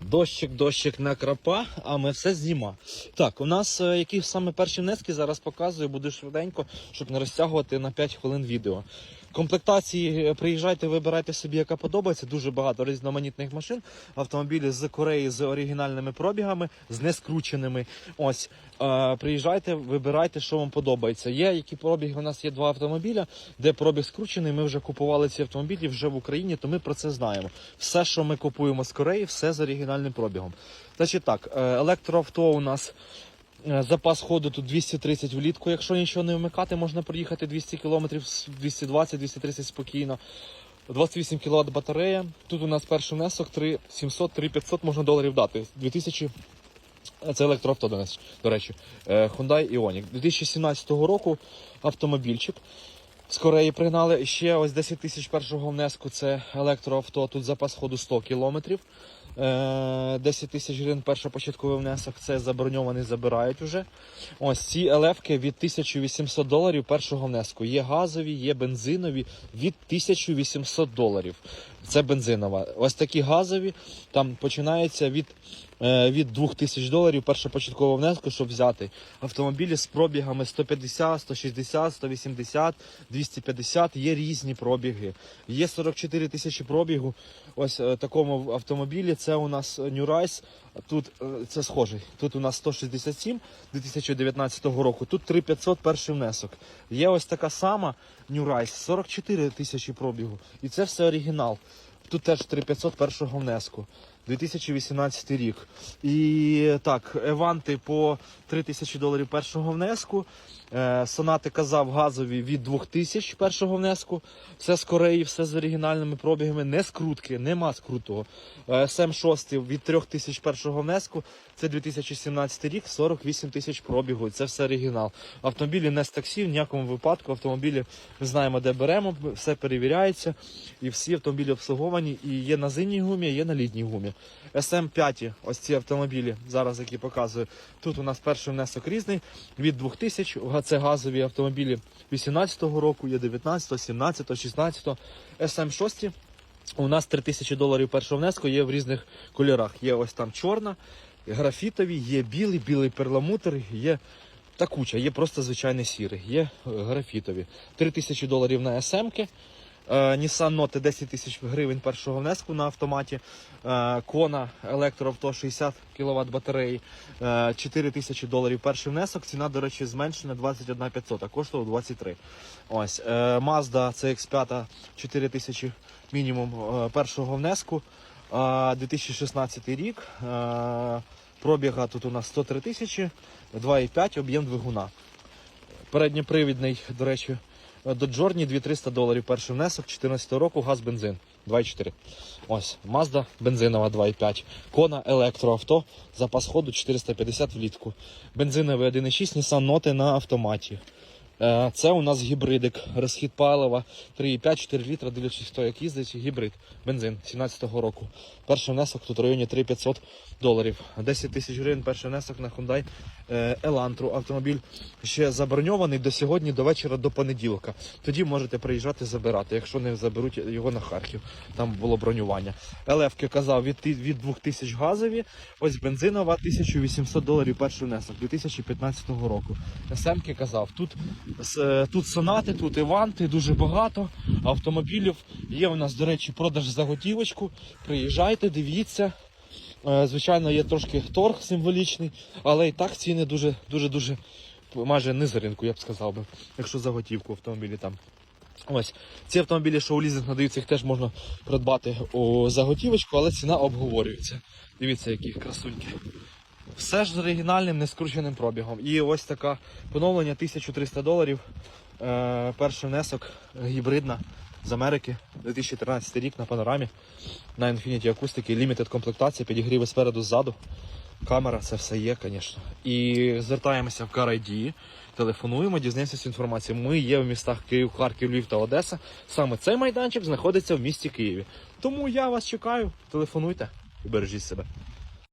Дощик, дощик на крапа, а ми все зніма. Так, у нас е, які саме перші внески зараз показую, буде швиденько, щоб не розтягувати на 5 хвилин відео. Комплектації е, приїжджайте, вибирайте собі, яка подобається. Дуже багато різноманітних машин. Автомобілі з Кореї з оригінальними пробігами, з нескрученими. Ось е, приїжджайте, вибирайте, що вам подобається. Є які пробіги. У нас є два автомобіля, де пробіг скручений. Ми вже купували ці автомобілі вже в Україні, то ми про це знаємо. Все, що ми купуємо з Кореї, все з оригінальним пробігом. Значить так, е, електроавто у нас. Е, Запас ходу тут 230 влітку. Якщо нічого не вмикати, можна проїхати 200 км, 220-230 спокійно. 28 кВт батарея. Тут у нас перший внесок 3 700, 3 500 можна доларів дати. 2000 це електроавто до речі. Е, Hyundai Ioniq. 2017 року автомобільчик. З Кореї пригнали ще ось 10 тисяч першого внеску. Це електроавто. Тут запас ходу 100 кілометрів. Е, 10 тисяч гривень першопочатковий внесок. Це заброньований, забирають уже. Ось ці елевки від 1800 доларів першого внеску. Є газові, є бензинові від 1800 доларів. Це бензинова. Ось такі газові. Там починається від, е, від 2000 доларів першопочаткового внеску, щоб взяти автомобілі з пробігами 150, 160, 180, 250. Є різні пробіги. Є 44 тисячі пробігу. Ось е, такому автомобілі. Це у нас Rise. Тут е, це схожий. Тут у нас 167 2019 року. Тут 3500 перший внесок. Є ось така сама Rise, 44 тисячі пробігу. І це все оригінал. Тут теж 3500 першого внеску. 2018 рік. І так, Еванти по 3000 доларів першого внеску. Е, Сонати казав газові від 2000 першого внеску. Все з Кореї, все з оригінальними пробігами. Не скрутки, нема скрутого. Е, СМ6 від 3000 першого внеску. Це 2017 рік, 48 тисяч пробігу. Це все оригінал. Автомобілі не з таксі, в ніякому випадку. Автомобілі ми знаємо, де беремо, все перевіряється. І всі автомобілі обслуговані. І є на зимній гумі, є на літній гумі. СМ5, ось ці автомобілі, зараз які показую. Тут у нас перший внесок різний від 2000. Це газові автомобілі 18-го року, є 19, 17, 16. СМ6 у нас 3000 доларів першого внеску є в різних кольорах. Є ось там чорна, графітові, є білий, білий перламутр, є та куча, є просто звичайний сірий, є е, графітові. 3000 доларів на СМки. Е, Nissan Note 10 тисяч гривень першого внеску на автоматі. Е, Кона електроавто 60 кВт батареї. Е, 4 тисячі доларів перший внесок. Ціна, до речі, зменшена 21 500, а коштувала 23. Ось. Е, Mazda CX5 4 тисячі мінімум е, першого внеску. Е, 2016 рік. Е, Пробіга тут у нас 103 тисячі, 2,5 об'єм двигуна. Передньопривідний, до речі, до Джорні 2300 доларів перший внесок, 14 року, газ, бензин 2,4. Ось, Mazda бензинова 2,5. Кона електроавто, запас ходу 450 влітку. Бензиновий 1,6, Nissan Note на автоматі. Е, Це у нас гібридик, розхід палива 3,5-4 літра, дивлячись, хто як їздить, гібрид, бензин 17-го року. Перший внесок тут в районі 3500 доларів. 10 тисяч гривень перший внесок на Hyundai е, Elantra. Автомобіль ще заброньований до сьогодні, до вечора, до понеділка. Тоді можете приїжджати забирати, якщо не заберуть його на Харків. Там було бронювання. ЛФки казав від, від 2000 газові, ось бензинова 1800 доларів перший внесок 2015 року. СМки казав, тут, тут сонати, тут іванти, дуже багато автомобілів. Є у нас, до речі, продаж за готівочку. Приїжджайте, дивіться. Е, Звичайно, є трошки торг символічний, але і так ціни дуже, дуже, дуже майже не за ринку, я б сказав би, якщо за готівку автомобілі там. Ось ці автомобілі, що у лізинг надаються, їх теж можна придбати у заготівочку, але ціна обговорюється. Дивіться, які красуньки. Все ж з оригінальним нескрученим пробігом. І ось таке поновлення 1300 доларів. Е, перший внесок гібридна з Америки 2013 рік на панорамі. На Infiniti акустики, лімітед комплектація, підігріви спереду, ззаду. Камера, це все є, звісно. І звертаємося в CarID, телефонуємо, дізнаємося інформацію. Ми є в містах Київ, Харків, Львів та Одеса. Саме цей майданчик знаходиться в місті Києві. Тому я вас чекаю, телефонуйте і бережіть себе.